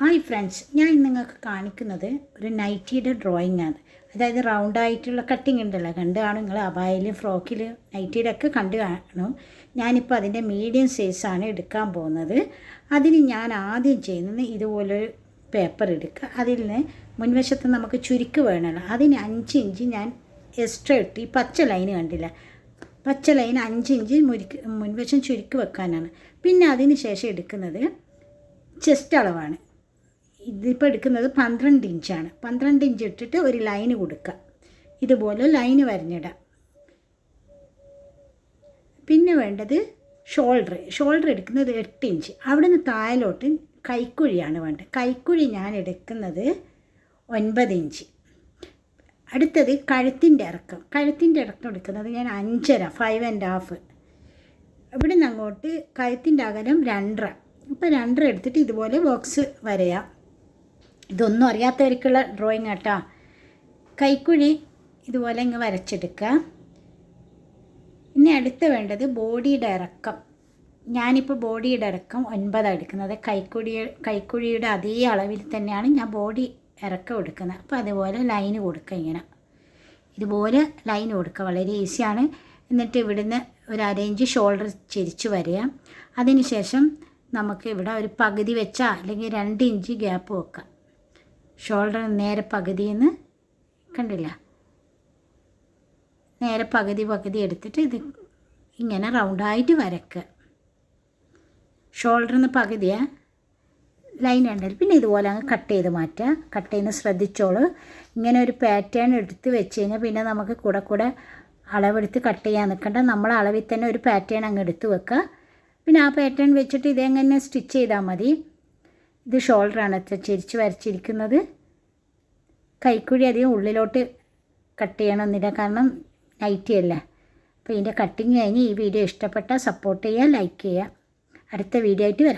Hi friends ഞാൻ നിങ്ങൾക്ക് കാണിക്കുന്നത് ഒരു നൈറ്റിയുടെ ഡ്രോയിങ് ആണ്. അതായത് റൗണ്ട് ആയിട്ടുള്ള കട്ടിങ് ഉണ്ടല്ലോ. കണ്ട് കാണും നിങ്ങൾ അബായിലും ഫ്രോക്കിലും നൈറ്റിയുടെ ഒക്കെ കണ്ട് കാണും. ഞാനിപ്പോൾ അതിന്റെ മീഡിയം സൈസാണ് എടുക്കാൻ പോകുന്നത്. അതിന് ഞാൻ ആദ്യം ചെയ്യുന്നത് ഇതുപോലൊരു പേപ്പർ എടുക്കുക. അതിൽ നിന്ന് മുൻവശത്ത് നമുക്ക് ചുരുക്ക് വേണമല്ലോ. അതിന് അഞ്ച് ഇഞ്ച് ഞാൻ എക്സ്ട്രാ ഇട്ട് ഈ പച്ച ലൈൻ കണ്ടില്ല. പച്ച ലൈൻ അഞ്ച് ഇഞ്ച് മുരുക്ക് മുൻവശം ചുരുക്ക് വെക്കാനാണ്. പിന്നെ അതിന് ശേഷം എടുക്കുന്നത് ചെസ്റ്റ് അളവാണ്. ഇതിപ്പോൾ എടുക്കുന്നത് പന്ത്രണ്ട് ഇഞ്ചാണ് പന്ത്രണ്ട് ഇഞ്ച് ഇട്ടിട്ട് ഒരു ലൈന് കൊടുക്കുക. ഇതുപോലെ ലൈന് വരഞ്ഞിടാം പിന്നെ വേണ്ടത് ഷോൾഡർ ഷോൾഡർ എടുക്കുന്നത് എട്ട് ഇഞ്ച് അവിടെ നിന്ന് താഴോട്ട് കൈക്കുഴിയാണ് വേണ്ടത്. കൈക്കുഴി ഞാൻ എടുക്കുന്നത് ഒൻപത് ഇഞ്ച് അടുത്തത് കഴുത്തിന്റെ ഇറക്കം. കഴുത്തിന്റെ ഇറക്കം എടുക്കുന്നത് ഞാൻ അഞ്ചര ഫൈവ് ആൻഡ് ഹാഫ് ഇവിടെ നിന്ന് അങ്ങോട്ട് കഴുത്തിന്റെ അകലം രണ്ടര. അപ്പോൾ രണ്ടര എടുത്തിട്ട് ഇതുപോലെ ബോക്സ് വരയാം. ഇതൊന്നും അറിയാത്തവർക്കുള്ള ഡ്രോയിങ് കേട്ടോ കൈക്കുഴി ഇതുപോലെ ഇങ്ങ് വരച്ചെടുക്കുക ഇനി അടുത്ത് വേണ്ടത് ബോഡിയുടെ ഇറക്കം. ഞാനിപ്പോൾ ബോഡിയുടെ ഇറക്കം ഒൻപതാണ് എടുക്കുന്നത്. കൈക്കുഴി കൈക്കുഴിയുടെ അതേ അളവിൽ തന്നെയാണ് ഞാൻ ബോഡി ഇറക്കം എടുക്കുന്നത്. അപ്പോൾ അതുപോലെ ലൈന് കൊടുക്കുക ഇങ്ങനെ. ഇതുപോലെ ലൈൻ കൊടുക്കുക വളരെ ഈസിയാണ് എന്നിട്ട് ഇവിടുന്ന് ഒരു അരയിഞ്ച് ഷോൾഡർ ചിരിച്ച് വരിക. അതിനുശേഷം നമുക്ക് ഇവിടെ ഒരു പകുതി വെച്ചാൽ അല്ലെങ്കിൽ രണ്ട് ഇഞ്ച് ഗ്യാപ്പ് വെക്കാം. ഷോൾഡർ നേരെ പകുതിയെന്ന് കണ്ടില്ല. നേരെ പകുതി പകുതി എടുത്തിട്ട് ഇത് ഇങ്ങനെ റൗണ്ടായിട്ട് വരക്കുക ഷോൾഡറിൽ നിന്ന് പകുതിയാണ് ലൈൻ ഉണ്ടല്ലോ പിന്നെ ഇതുപോലെ അങ്ങ് കട്ട് ചെയ്ത് മാറ്റുക. കട്ട് ചെയ്യുന്ന ശ്രദ്ധിച്ചോളൂ. ഇങ്ങനെ ഒരു പാറ്റേൺ എടുത്ത് വെച്ച് കഴിഞ്ഞാൽ പിന്നെ നമുക്ക് കൂടെ കൂടെ അളവെടുത്ത് കട്ട് ചെയ്യാൻ നിൽക്കണ്ട. നമ്മൾ അളവിൽ തന്നെ ഒരു പാറ്റേൺ അങ്ങ് എടുത്ത് വെക്കുക. പിന്നെ ആ പാറ്റേൺ വെച്ചിട്ട് ഇതെങ്ങനെ സ്റ്റിച്ച് ചെയ്താൽ മതി. ഇത് ഷോൾഡറാണ് ചെരിച്ച് വരച്ചിരിക്കുന്നത്. കൈക്കുഴി അധികം ഉള്ളിലോട്ട് കട്ട് ചെയ്യണമെന്നില്ല കാരണം നൈറ്റി അല്ല. അപ്പോൾ ഇതിന്റെ കട്ടിങ് കഴിഞ്ഞ് ഈ വീഡിയോ ഇഷ്ടപ്പെട്ടാൽ സപ്പോർട്ട് ചെയ്യുക ലൈക്ക് ചെയ്യുക അടുത്ത വീഡിയോ ആയിട്ട് വരാം.